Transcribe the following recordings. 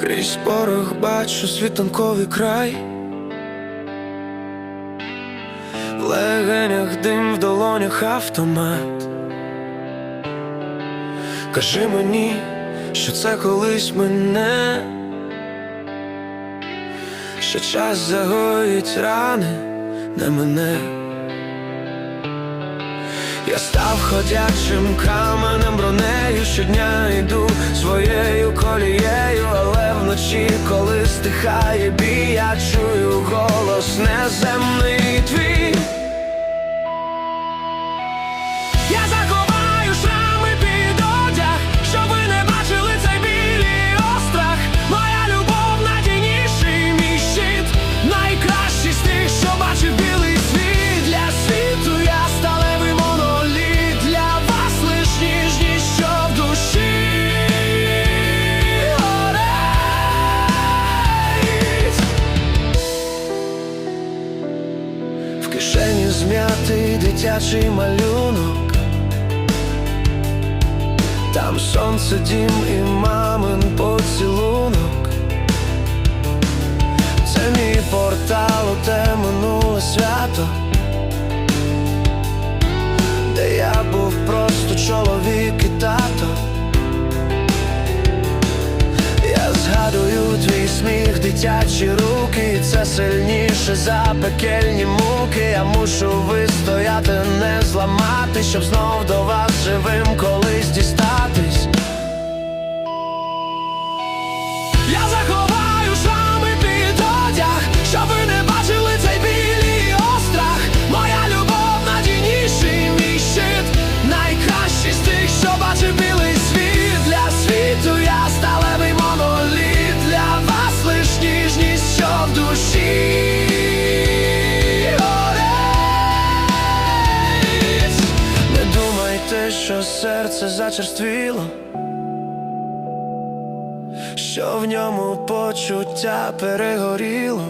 Крізь порох бачу світанковий край, в легенях дим в долонях автомат. Кажи мені, що це колись мене, що час загоїть рани не мене. Я став ходячим каменем бронею, щодня йду своєю колією, стихає бій, я чую голос неземний твій. Зм'ятий дитячий малюнок. Там сонце, дім і мамин поцілунок. Це мій портал у те минуле свято, де я був просто чоловік і тато. Я згадую твій сміх, дитячі руки, це сильніше за пекельні муки. Я мушу вистояти, не зламати, щоб знов до вас живим колись дістатись. Я заховаю серце зачерствіло що в ньому почуття перегоріло.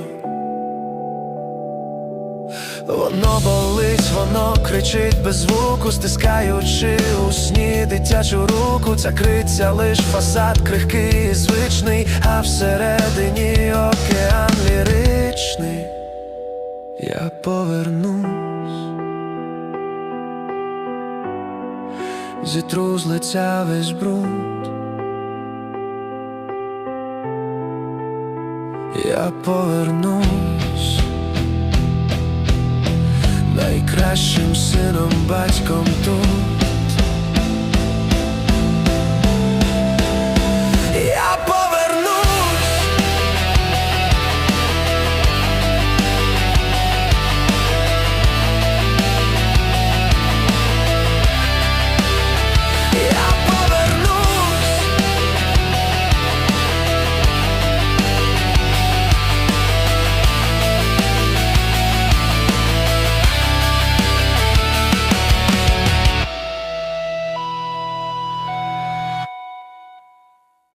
Воно болить, воно кричить без звуку, стискаючи у сні дитячу руку, ця криця лиш фасад крихкий і звичний, а всередині океан ліричний. Я повернусь, зітру з лиця весь бруд. Я повернусь найкращим сином, батьком тут.